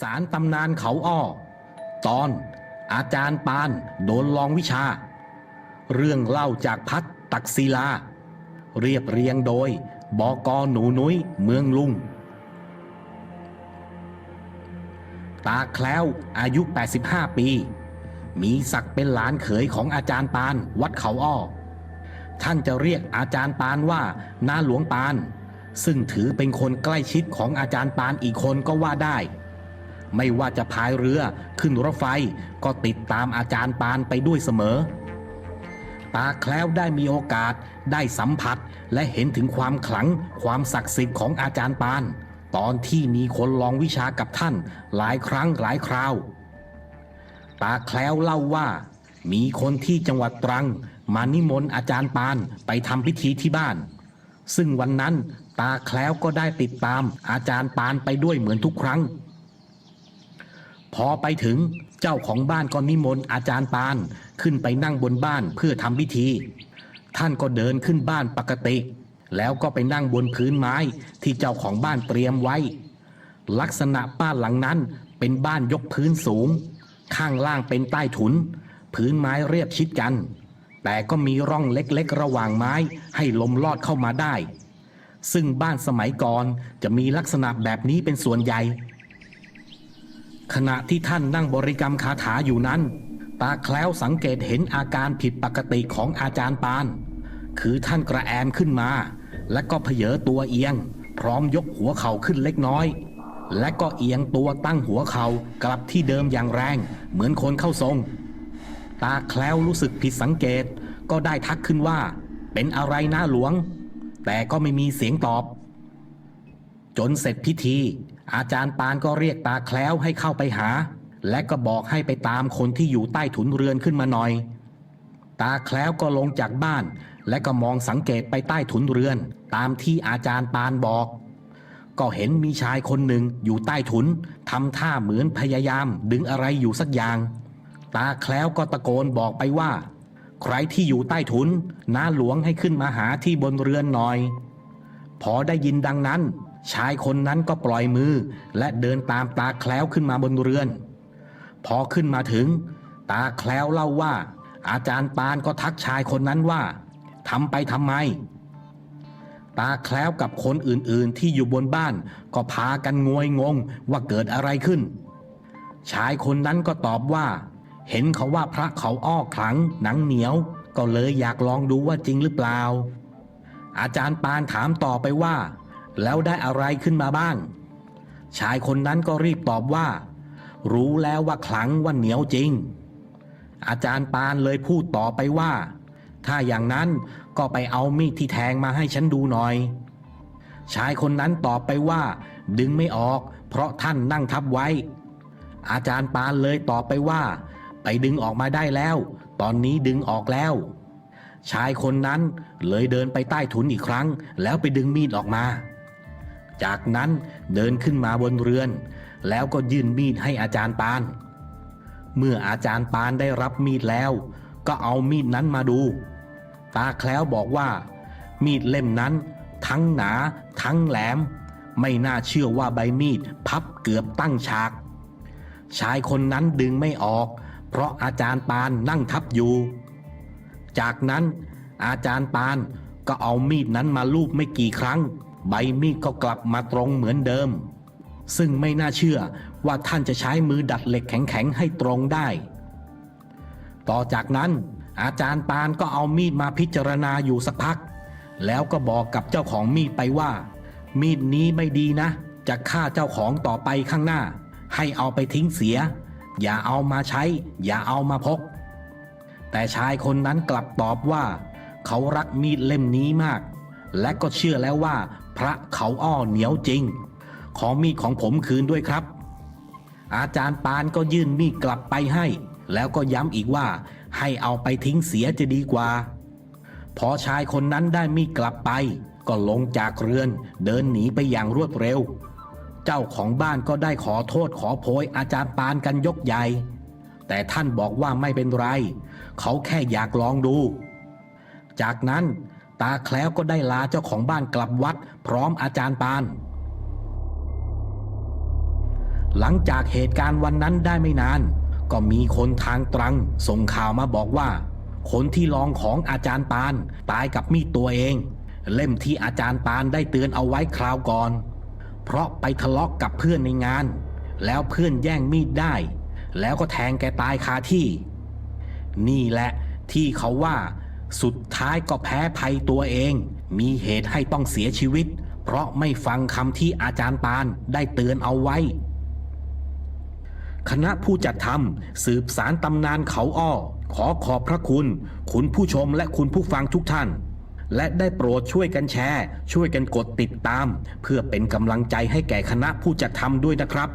สารตำนานเขาอ้อ ตอนอาจารย์ปานโดนลองวิชา เรื่องเล่าจากพัดตักศิลา เรียบเรียงโดยบอกอหนูนุ้ยเมืองลุง ตาแคล้วอายุ 85 ปี มีศักดิ์เป็นหลานเขยของอาจารย์ปานวัดเขาอ้อ ท่านจะเรียกอาจารย์ปานว่านาหลวงปานซึ่งถือเป็นคนใกล้ชิดของอาจารย์ปานอีกคนก็ว่าได้ ไม่ว่าจะพายเรือขึ้นรถไฟก็ติดตามอาจารย์ปานไปด้วยเสมอ ตาแคล้วได้มีโอกาสได้สัมผัสและเห็นถึงความขลังความศักดิ์สิทธิ์ของอาจารย์ปาน ตอนที่มีคนลองวิชากับท่านหลายครั้งหลายคราว ตาแคล้วเล่าว่า มีคนที่จังหวัดตรัง มานิมนต์อาจารย์ปานไปทำพิธีที่บ้าน ซึ่งวันนั้นตาแคล้วก็ได้ติดตามอาจารย์ปานไปด้วยเหมือนทุกครั้ง พอไปถึงเจ้าของบ้านก็นิมนต์อาจารย์ปาน ขึ้นไปนั่งบนบ้านเพื่อทำพิธี ท่านก็เดินขึ้นบ้านปกติ แล้วก็ไปนั่งบนพื้นไม้ที่เจ้าของบ้านเตรียมไว้ ลักษณะบ้านหลังนั้นเป็นบ้านยกพื้นสูง ข้างล่างเป็นใต้ถุน พื้นไม้เรียบชิดกัน แต่ก็มีร่องเล็กๆ ระหว่างไม้ให้ลมลอดเข้ามาได้ ซึ่งบ้านสมัยก่อนจะมีลักษณะแบบนี้เป็นส่วนใหญ่ ขณะที่ท่านนั่งบริกรรมคาถาอยู่นั้น ตาแคล้วสังเกตเห็นอาการผิดปกติของอาจารย์ปาน คือท่านกระแอมขึ้นมา และก็เพเยอตัวเอียง พร้อมยกหัวเข่าขึ้นเล็กน้อย และก็เอียงตัวตั้งหัวเข่ากลับที่เดิมอย่างแรง เหมือนคนเข้าทรง ตาแคล้วรู้สึกผิดสังเกตก็ได้ทักขึ้นว่า เป็นอะไรนะหลวง แต่ก็ไม่มีเสียงตอบ จนเสร็จพิธี อาจารย์ปานก็เรียกตาแคล้วให้เข้าไปหา และก็บอกให้ไปตามคนที่อยู่ใต้ถุนเรือนขึ้นมาหน่อย ตาแคล้วก็ลงจากบ้าน และก็มองสังเกตไปใต้ถุนเรือน ตามที่อาจารย์ปานบอก ก็เห็นมีชายคนหนึ่งอยู่ใต้ถุนทำท่าเหมือนพยายามดึงอะไรอยู่สักอย่าง ตาแคล้วก็ตะโกนบอกไปว่า ใครที่อยู่ใต้ถุนน้าหลวงให้ขึ้นมาหาที่บนเรือนหน่อย พอได้ยินดังนั้น ชายคนนั้นก็ปล่อยมือ และเดินตามตาแคล้วขึ้นมาบนเรือน พอขึ้นมาถึง ตาแคล้วเล่าว่า อาจารย์ปานก็ทักชายคนนั้นว่าทำไปทำไม ตาแคล้วกับคนอื่นๆที่อยู่บนบ้าน ก็พากันงวยงงว่าเกิดอะไรขึ้น ชายคนนั้นก็ตอบว่า เห็นเขาว่าพระเขาอ้อขลัง หนังเหนียว ก็เลยอยากลองดูว่าจริงหรือเปล่า อาจารย์ปานถามต่อไปว่า แล้วได้อะไรขึ้นมาบ้าง ชายคนนั้นก็รีบตอบว่า รู้แล้วว่าขลังว่าเหนียวจริง อาจารย์ปานเลยพูดต่อไปว่า ถ้าอย่างนั้นก็ไปเอามีดที่แทงมาให้ฉันดูหน่อย ชายคนนั้นตอบไปว่า ดึงไม่ออก เพราะท่านนั่งทับไว้ อาจารย์ปานเลยตอบไปว่า ไปดึงออกมาได้แล้ว ตอนนี้ดึงออกแล้วชายคนนั้นเลยเดินไปใต้ถุนอีกครั้ง แล้วไปดึงมีดออกมา จากนั้นเดินขึ้นมาบนเรือน แล้วก็ยื่นมีดให้อาจารย์ปาน เมื่ออาจารย์ปานได้รับมีดแล้ว ก็เอามีดนั้นมาดู ตาแคล้วบอกว่า มีดเล่มนั้น ทั้งหนา ทั้งแหลม ไม่น่าเชื่อว่าใบมีดพับเกือบตั้งฉาก ชายคนนั้นดึงไม่ออก เพราะอาจารย์ปานนั่งทับอยู่ จากนั้นอาจารย์ปานก็เอามีดนั้นมาลูบไม่กี่ครั้ง ใบมีดก็กลับมาตรงเหมือนเดิม ซึ่งไม่น่าเชื่อว่าท่านจะใช้มือดัดเหล็กแข็งๆให้ตรงได้ ต่อจากนั้น อาจารย์ปานก็เอามีดมาพิจารณาอยู่สักพัก แล้วก็บอกกับเจ้าของมีดไปว่า มีดนี้ไม่ดีนะ จะฆ่าเจ้าของต่อไปข้างหน้า ให้เอาไปทิ้งเสีย อย่าเอามาใช้ อย่าเอามาพก แต่ชายคนนั้นกลับตอบว่า เขารักมีดเล่มนี้มากและก็เชื่อแล้วว่า พระเขาอ้อเหนียวจริง ของมีดของผมคืนด้วยครับ อาจารย์ปานก็ยื่นมีดกลับไปให้ แล้วก็ย้ำอีกว่า ให้เอาไปทิ้งเสียจะดีกว่า พอชายคนนั้นได้มีดกลับไป ก็ลงจากเรือน เดินหนีไปอย่างรวดเร็ว เจ้าของบ้านก็ได้ขอโทษขอโพยอาจารย์ปานกันยกใหญ่ แต่ท่านบอกว่าไม่เป็นไร เขาแค่อยากลองดูจากนั้น ตาแคล้วก็ได้ลาเจ้าของบ้านกลับวัด พร้อมอาจารย์ปาน หลังจากเหตุการณ์วันนั้นได้ไม่นาน ก็มีคนทางตรัง ส่งข่าวมาบอกว่า คนที่ลองของอาจารย์ปาน ตายกับมีดตัวเอง เล่มที่อาจารย์ปานได้เตือนเอาไว้คราวก่อน เพราะไปทะเลาะกกับเพื่อนในงาน แล้วเพื่อนแย่งมีดได้ แล้วก็แทงแกตายคาที่ นี่แหละที่เขาว่า สุดท้ายก็แพ้ภัยตัวเอง มีเหตุให้ต้องเสียชีวิต เพราะไม่ฟังคำที่อาจารย์ปานได้เตือนเอาไว้ คณะผู้จัดทำสืบสารตำนานเขาอ้อ ขอขอบพระคุณ คุณผู้ชมและคุณผู้ฟังทุกท่าน และได้โปรดช่วยกันแชร์ ช่วยกันกดติดตาม เพื่อเป็นกำลังใจให้แก่คณะผู้จัดทำด้วยนะครับ